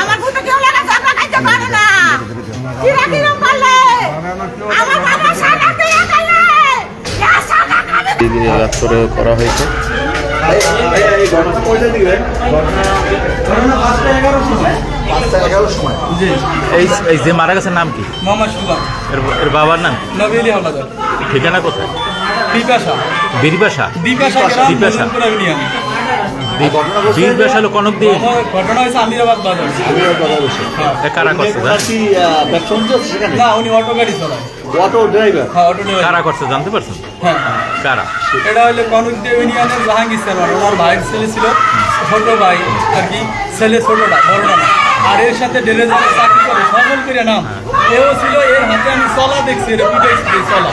আমার ভূতে কেউ লাগা ঝগড়া খাইতে পারে না। কিরা কিরম করলে আমার বাবা করা হয়েছে। এই এই যে মারা গেছে নাম কি? মোহাম্মদ এর এর বাবার নাম? ঠিকানা কোথায়? বিপাশা। বীরবাসা বিপাশা বিপাশা। মজুমপুরা ইউনিয়ন বীরবাসা হলো কনক দিয়ে আমার ঘটনা হয়েছে আমিরাবাদ বাজার। এ কারা করছে জান? কি ব্যবসা সেখানে? না উনি অটো গাড়ি চালায়। Auto driver. হ্যাঁ অটো ড্রাইভার। কারা করছে জানতে পারছেন? হ্যাঁ। কারা? এটা হইলে কনকদেব ইউনিয়নের জাহাঙ্গীর স্যার ওনার ভাইয়ের ছেলে ছিল ছোট ভাই আর কি ছেলে ছোটটা বড়টা না আর এর সাথে ডেরেজারে চাকরি করে সকল করে নাম। এও ছিল এর হাতে আমি চলা দেখছি পিটাইছি চলা।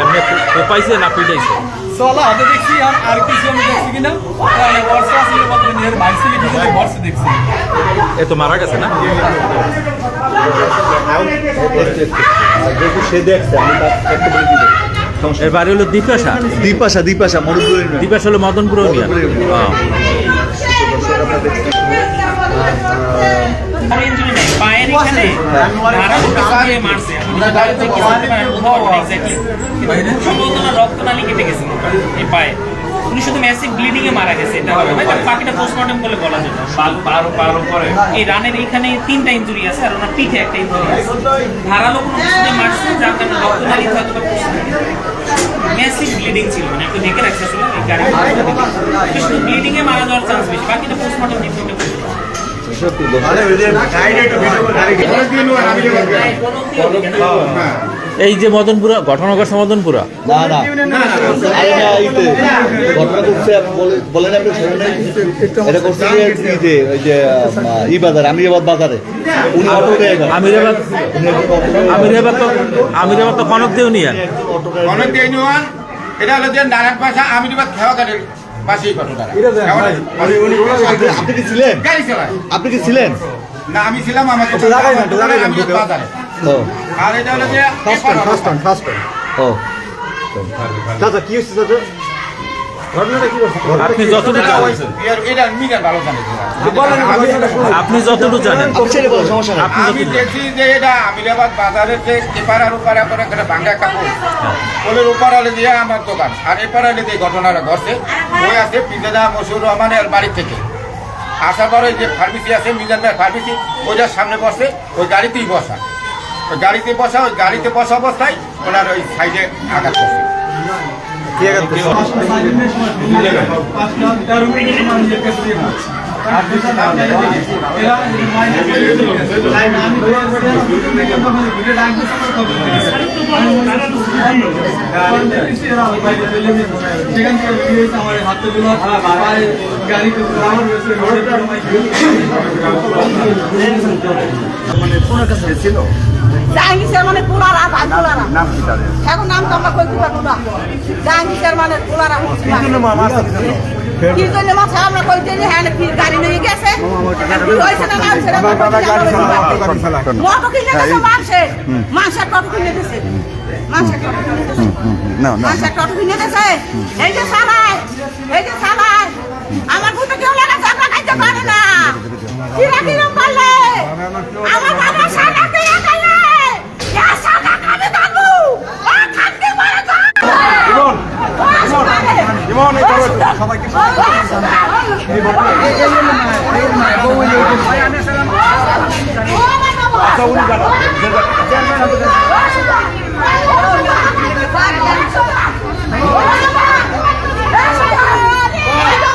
এমনি কোপাইছে না পিটাইছে? হাতে দেখছি আর আর কিছু আমি দেখছি কিনা? বর্ষা ছিল মাত্র কিছু বর্ষা দেখছি। এ তো মারা গেছে না? সে দেখছে আমি এর বাড়ি। হলো দীপাশা দীপাশা দীপাশা মরুদ্দুর দীপাশা হলো মদনপুর ইউনিয়ন হ্যাঁ। পায়ের এখানে দিয়ে মারছে। আপনি বাড়িতে কি বলতে পারেন কোথাও এক্স্যাক্টলি সম্ভবত ওনার রক্তনালী কেটে গেছে এই পায়ে। উনি শুধু ম্যাসিভ ব্লিডিং এ মারা গেছে এটা বাকিটা পোস্টমর্টম বলে বলা যাবে বারো বারো পরে এই রানের এখানে তিনটা ইনজুরি আছে আর ওনার পিঠে একটা ইনজুরি আছে। ধারালো কোনো মারছে যার কারণে রক্তনালী হয়তো ম্যাসিভ ব্লিডিং ছিল মানে একটু দেখে রাখছে আসলে এই গাড়ি শুধু ব্লিডিং এ মারা যাওয়ার চান্স বেশি বাকিটা পোস্টমর্টম রিপোর্টে এই যে মদনপুরা ঘটনা মদনপুরা? না না। আরে না ইতে ঘটনা করছে বলেন আপনি এটা করছে যে ওই যে ই বাজার আমিরাবাদ বাজারে। উনি অটো আমিরাবাদ উনি একজন অটো ড্রাইভার। আমিরাবাদ তো আমিরাবাদ তো কনক দিয়ে ইউনিয়ন অটো ড্রাইভার। অনেক দিন ইউনিয়ন এটা হলো যে নারায়ণ পাশা আমিরাবাদ খেওয়া গাড়ির পাশেই আপনি- কি ছিলেন? গাড়ি চালায় আপনি কি ছিলেন? না আমি ছিলাম আমার আমিরাবাদ বাজারে। ও। আর এটা হলো যে ও আপনি যতটুকু জানেন এর- এটা মিডিয়া ভালো জানে আপনি যতটুকু জানেন। আপনি আমি দেখছি যে এটা আমিরাবাদ বাজারের যে এপার আর ওপার করে একটা ভাঙ্গা কাপড় ওলের উপর হলে দিয়ে আমার দোকান। আর এপার হলে দিয়ে ঘটনাটা ঘটছে ওই আছে পিজেদা মশুর রহমানের বাড়ি থেকে। আসার পরে যে ফার্মেসি আছে মিজান ভাই ফার্মেসি ওইটার সামনে বসে ওই গাড়িতেই বসা। ওই গাড়িতে বসা ওই গাড়িতে বসা অবস্থায় ওনার ওই সাইডে আঘাত করছে। সেখান থেকে আমার হাতে আমার রয়েছে জাহাঙ্গীর মানে পোলারা ভাই পোলারা। এখন নাম তো আমরা কইতে পারব না জাহাঙ্গীর মানে পোলারা। কি জন্য মাথা আমরা কইতে যে হ্যাঁ কি গাড়ি নিয়ে গেছে? কি হয়েছে না না হয়েছে? না মোটর কিনে গেছে মাংসে। মাংসের কত কিনে দিছে। মাংসের কত কিনে দিছে। মাংসের কত কিনে দিছে। এই যে সালাই Jangan, jangan.